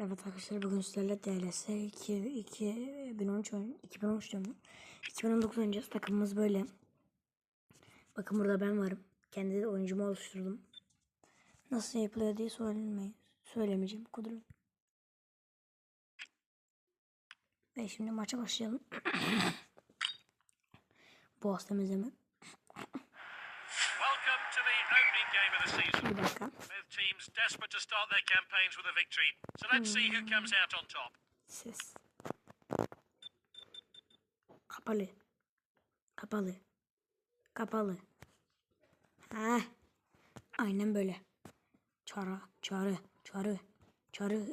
Evet arkadaşlar bugün sizlerle DLS 2, 2013 oyun, 2013 diyorum. 2019 oynayacağız. Takımımız böyle. Bakın burada ben varım. Kendi oyuncumu oluşturdum. Nasıl yapılıyor diye söylemeyin. Söylemeyeceğim. Kudurum. Ve şimdi maça başlayalım. Boğaz temizleme. Bir dakika. Desperate to start their campaigns with a victory. So let's see who comes out on top. Ses. Kapalı. Kapalı. Kapalı. Ha. Aynen böyle. Çara, çarı, çarı, çarı.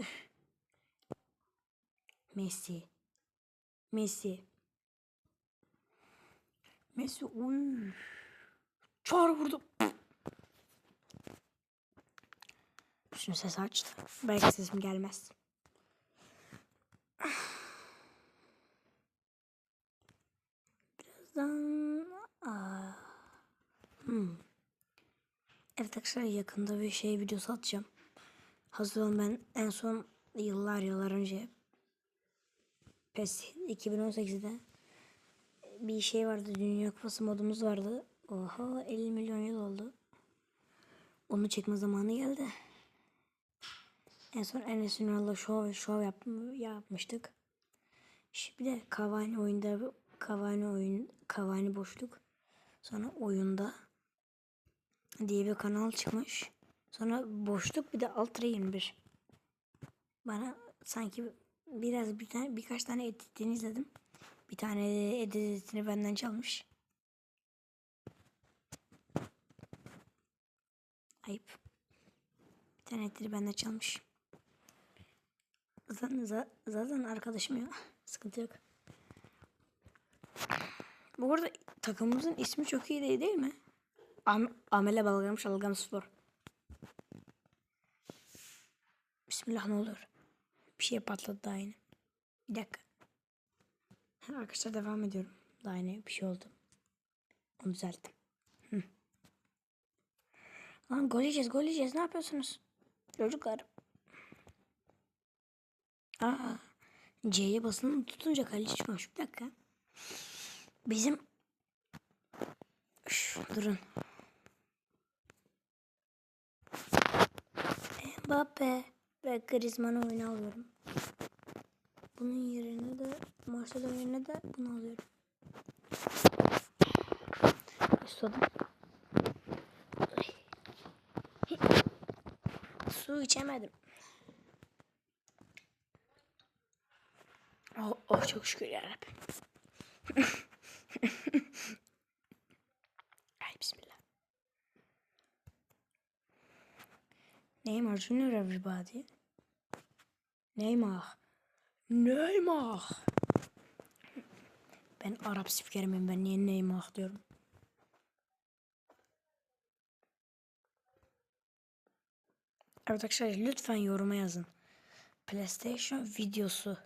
Messi. Messi. Messi. Uy. Çar vurdu. Şimdi ses açtı. Belki sesim gelmez. Birazdan... Hmm. Evet arkadaşlar yakında bir şey videosu atacağım. Hazır olun ben en son yıllar yıllar önce PES 2018'de bir şey vardı. Dünya Kupası modumuz vardı. Oha 50 milyon yıl oldu. Onu çekme zamanı geldi. En son Enes Ünal'la şov, şov yap, yapmıştık. Şimdi bir de Cavani oyunda Cavani oyun Cavani boşluk. Sonra oyunda diye bir kanal çıkmış. Sonra boşluk bir de Ultra 21. Bana sanki biraz bir tane birkaç tane editini izledim. Bir tane editini benden çalmış. Ayıp. Bir tane editini benden çalmış. Zaten, za- zaten arkadaşım ya. Sıkıntı yok. Bu arada takımımızın ismi çok iyi değil, değil mi? Am Amele Balgam Şalgam Spor. Bismillah ne olur. Bir şey patladı daha yeni. Bir dakika. Arkadaşlar devam ediyorum. Daha yeni bir şey oldu. Onu düzelttim. Hı. Lan gol yiyeceğiz gol yiyeceğiz. Ne yapıyorsunuz? Çocuklar. Aa, C'ye basılı tutunca kaleci çıkmış. Bir dakika. Bizim Üş, durun. Mbappe ve Griezmann'ı oyuna alıyorum. Bunun yerine de Marcelo yerine de bunu alıyorum. Susadım. Su içemedim. Çok şükür yarabbim. Ay bismillah. Neymar Junior everybody. Neymar. Neymar. Ben Arap spikerimim ben niye Neymar diyorum. Evet arkadaşlar lütfen yoruma yazın. PlayStation videosu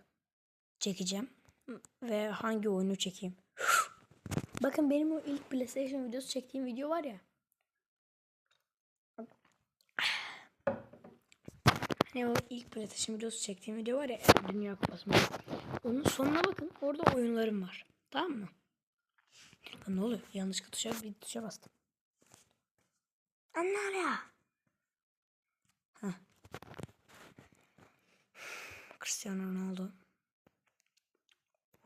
çekeceğim. Ve hangi oyunu çekeyim. Bakın benim o ilk PlayStation videosu çektiğim video var ya. Hani o ilk PlayStation videosu çektiğim video var ya Dünya Kupası? Onun sonuna bakın. Orada oyunlarım var. Tamam mı? Lan ne oluyor? Yanlış tuşa bir tuşa bastım. Anlar ya. Heh. Cristiano Ronaldo.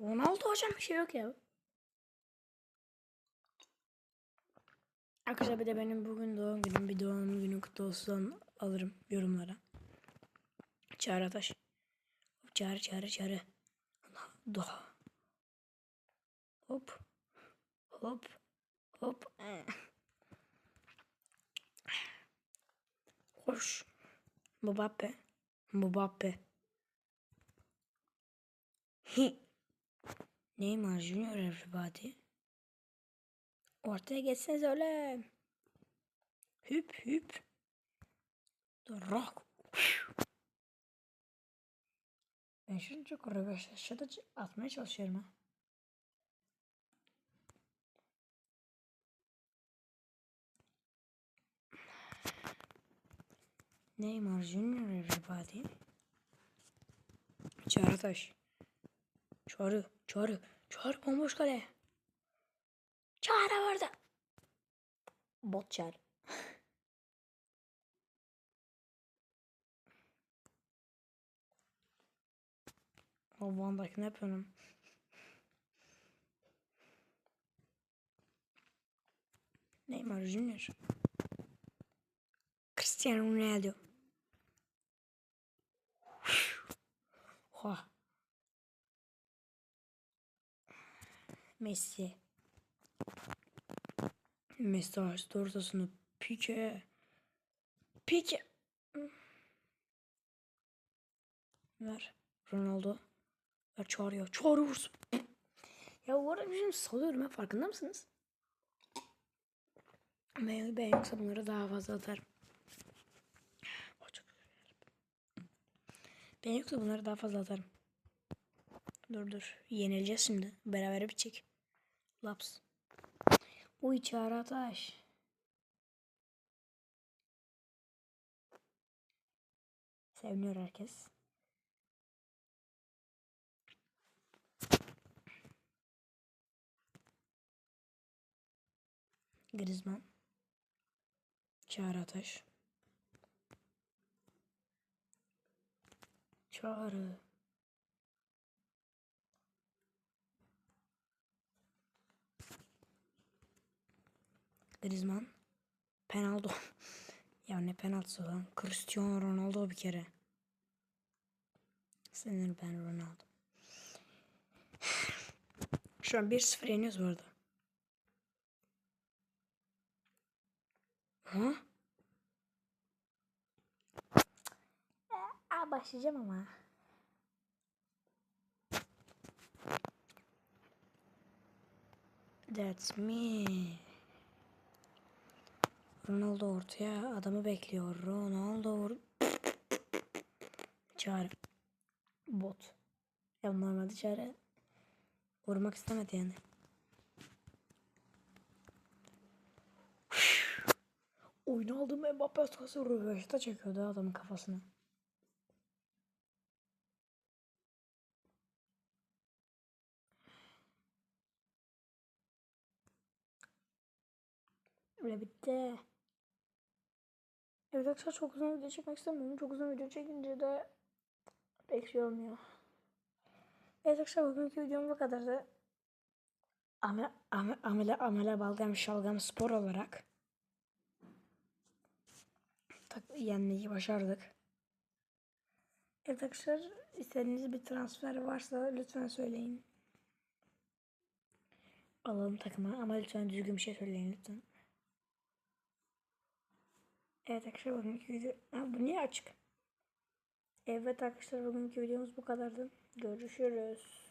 Ronaldo hocam bir şey yok ya. Arkadaşlar bir de benim bugün doğum günüm. Bir doğum günü kutlu olsun alırım yorumlara. Çağrı Ataş. Çağrı çağrı çağrı. Doğa. Hop. Hop. Hop. Hoş. Mbappe. Mbappe. Hi. Neymar Junior everybody. Ortaya geçseniz öyle. Hüp hüp. Rock. Ben şimdi çok röveşaşa atmaya çalışıyorum ha. Neymar Junior everybody. Çağrı taş. Çağrı. Çağrı. Çağrı bomboş kale. Çağrı vardı. Bot çağrı. Dijk ne yapıyorum? Neymar Junior. Cristiano Ronaldo. Oha. Messi. Messi açtı ortasını. Pique. Pique. Ver. Ronaldo. Ver çağırıyor. Çağırıyor vursun. ya bu arada bizim salıyorum ha farkında mısınız? Ben, ben yoksa bunları daha fazla atarım. Ben yoksa bunları daha fazla atarım. Dur dur. Yenileceğiz şimdi. Beraber bitecek. Laps. Uy çağrı ataş. Seviniyor herkes. Griezmann. Çağrı Ataş. Çağrı. Griezmann. Penaldo. ya ne penaltısı lan. Cristiano Ronaldo bir kere. Sanırım ben Ronaldo. Şu an 1-0 yeniyoruz bu arada. Ha? Aa, başlayacağım ama. That's me. Ronaldo ortaya adamı bekliyor. Ronaldo vur. Çağrı. Bot. Ya normalde çağrı vurmak istemedi yani. Oyunu aldım Mbappe atkası röveşte çekiyordu adamın kafasına. Öyle bitti. Evet arkadaşlar çok uzun video çekmek istemiyorum. Çok uzun video çekince de pek şey olmuyor. Evet arkadaşlar bugünkü videom bu kadardı. Amele, amele, amele, amele balgam şalgam spor olarak tak, yenmeyi başardık. Evet arkadaşlar istediğiniz bir transfer varsa lütfen söyleyin. Alalım takıma ama lütfen düzgün bir şey söyleyin lütfen. Evet arkadaşlar bugünkü video... Ha, bu niye açık? Evet arkadaşlar bugünkü videomuz bu kadardı. Görüşürüz.